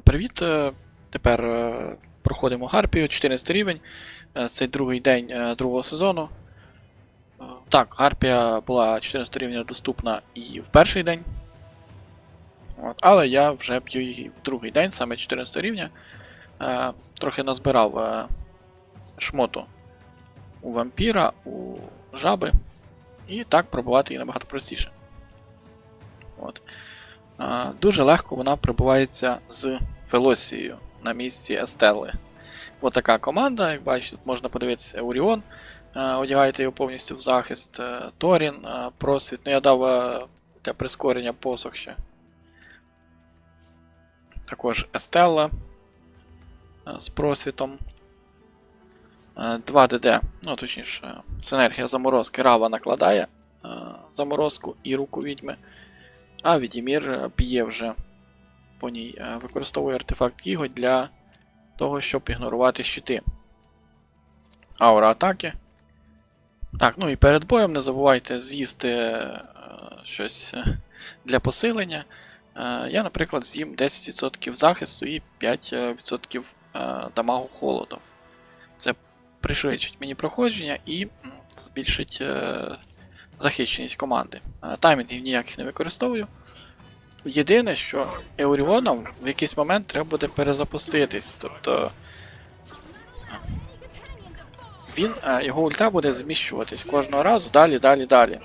Привіт. е, Тепер е, проходимо Гарпію, 14 рівень. Е, Це другий день другого сезону. Так, Гарпія була 14 рівня доступна і в перший день. Але я вже б'ю її в другий день, саме 14 рівня. Трохи назбирав шмоту у вампіра, у жаби. І так пробувати її набагато простіше. От. Дуже легко вона прибувається з Фелосією на місці Естелли. Ось така команда, як бачите, тут можна подивитися Еуріон. Е, Одягаєте його повністю в захист. Е, Торін, е, просвіт. Ну, я дав для прискорення посох ще. Також Естелла з просвітом. Е, 2 ДД, ну точніше, синергія заморозки Рава накладає заморозку і руку відьми. А Відімір е, б'є вже по ній, е, використовує артефакт Кіго для того, щоб ігнорувати щити. Аура атаки. Так, ну і перед боєм не забувайте з'їсти е, щось е, для посилення. Е, Я, наприклад, з'їм 10% захисту і 5% е, дамагу холоду. Це пришвидшить мені проходження і збільшить е, захищеність команди. Е, Таймінгів ніяких не використовую. Єдине, що Еуріоном в якийсь момент треба буде перезапуститись. Тобто він, е, його ульта буде зміщуватись кожного разу далі, далі, далі.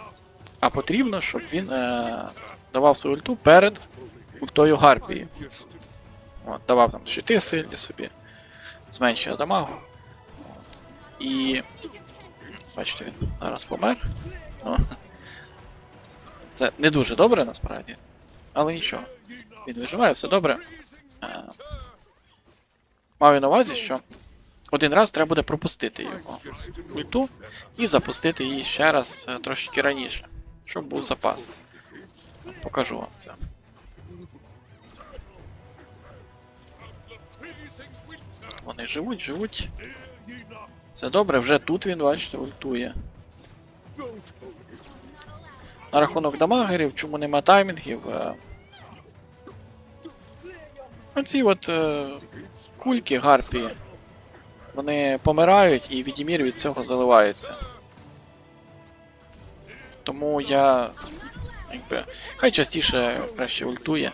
А потрібно, щоб він е, давав свою ульту перед ультою Гарпії. От, давав там щити сильні собі, зменшує дамагу. От. І. Бачите, він зараз помер. Ну, це не дуже добре насправді. Але нічого. Він виживає, все добре. Е, Маю на увазі, що один раз треба буде пропустити його ульту і запустити її ще раз е, трошки раніше, щоб був запас. Покажу вам це. Вони живуть, живуть. Все добре, вже тут він, бачите, ультує. На рахунок дамагерів, чому нема таймінгів. е, Оці от е, кульки гарпії. Вони помирають і відімір від цього заливається. Тому я. Якби. Хай частіше краще ультує.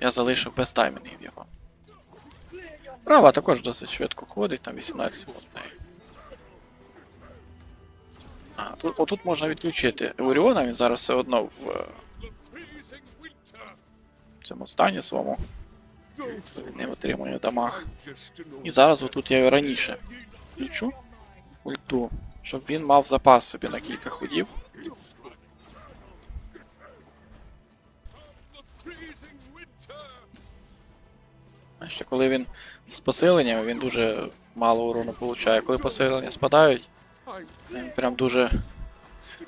Я залишив без таймінгів його. Права також досить швидко ходить, там 18 секунд. А, тут, отут можна відключити Еуріона, він зараз все одно в е, цьому стані своєму. Він не отримує дамаг. І зараз отут я його раніше включу ульту, щоб він мав запас собі на кілька ходів. Бачите, коли він з посиленням, він дуже мало урону получає. Коли посилення спадають, він прям дуже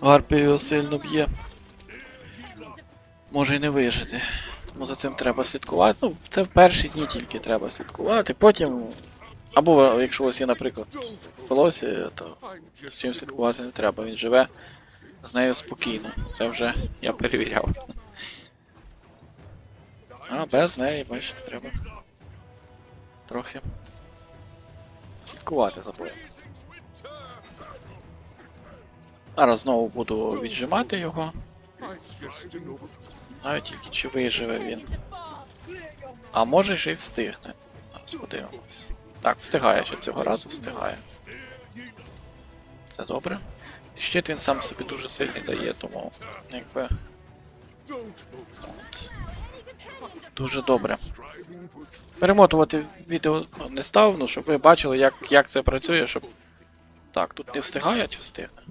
гарпію сильно б'є. Може і не вижити. Тому за цим треба слідкувати. Ну, це в перші дні тільки треба слідкувати. Потім. Або якщо у вас є, наприклад, Фелосі, то з чим слідкувати не треба. Він живе з нею спокійно. Це вже я перевіряв. А без неї, бачите, треба. Трохи. Слідкувати за боєм. Зараз знову буду віджимати його. Навіть тільки чи виживе він. А може ще й встигне. Зараз подивимось. Так, встигає ще цього разу, встигає. Це добре. Щит він сам собі дуже сильний дає, тому якби. От. Дуже добре. Перемотувати відео ну, не став, ну, щоб ви бачили, як, як це працює, щоб. Так, тут не встигає чи встигне?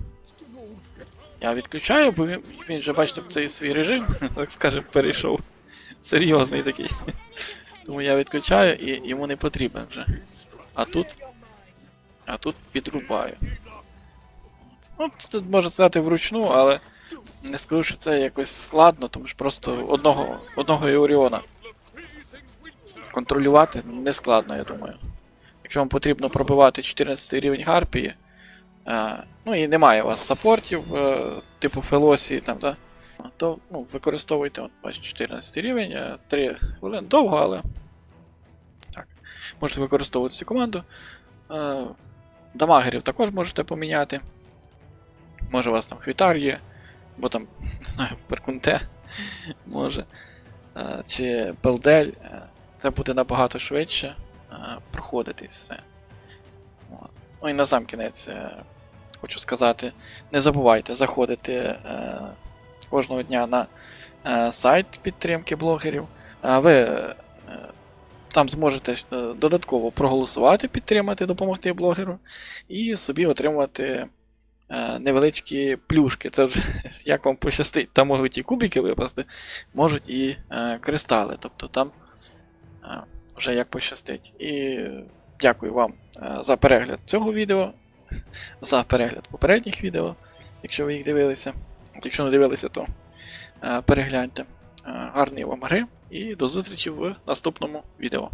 Я відключаю, бо він, вже, бачите, в цей свій режим, так скажемо, перейшов. Серйозний такий. Тому я відключаю і йому не потрібен вже. А тут. А тут підрубаю. Ну, тут можна сказати вручну, але не скажу, що це якось складно, тому що просто одного, одного Еоріона контролювати не складно, я думаю. Якщо вам потрібно пробивати 14 рівень Гарпії, ну і немає у вас саппортів, е, типу Фелосі, там, да, то ну, використовуйте от, бачите, 14 рівень, е, 3 хвилини довго, але можете використовувати цю команду. Е, Дамагерів також можете поміняти. Може у вас там хвітар є, бо там, не знаю, перкунте може. Е, Чи пелдель. Е, Це буде набагато швидше е, проходити все. Ну і на сам кінець е, хочу сказати, не забувайте заходити е, кожного дня на е, сайт підтримки блогерів. А ви е, там зможете е, додатково проголосувати, підтримати, допомогти блогеру, і собі отримати е, невеличкі плюшки. Це вже як вам пощастить. Там можуть і кубики випасти, можуть і е, кристали. Тобто там е, вже як пощастить. І дякую вам е, за перегляд цього відео, за перегляд попередніх відео, якщо ви їх дивилися. Якщо не дивилися, то е, перегляньте. Гарні Гарної вам гри і до зустрічі в наступному відео.